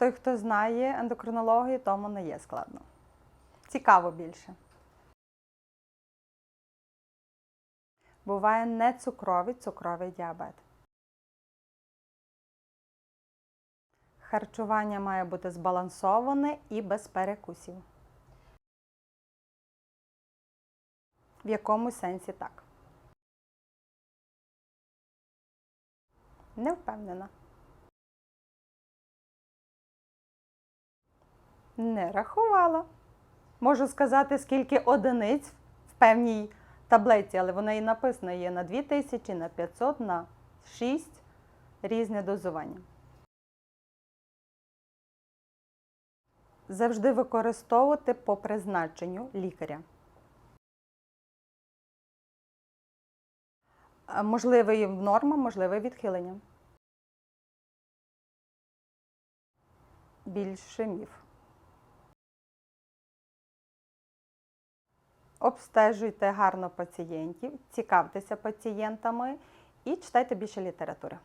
Той, хто знає ендокринологію, тому не є складно. Цікаво більше. Буває не цукровий, цукровий діабет. Харчування має бути збалансоване і без перекусів. В якому сенсі так? Не впевнена. Не рахувала. Можу сказати, скільки одиниць в певній таблиці, але вона і написана є на 2000, на 500, на 6 різне дозування. Завжди використовувати по призначенню лікаря. Можливий норма, можливе відхилення. Більше міф. Обстежуйте гарно пацієнтів, цікавтеся пацієнтами і читайте більше літератури.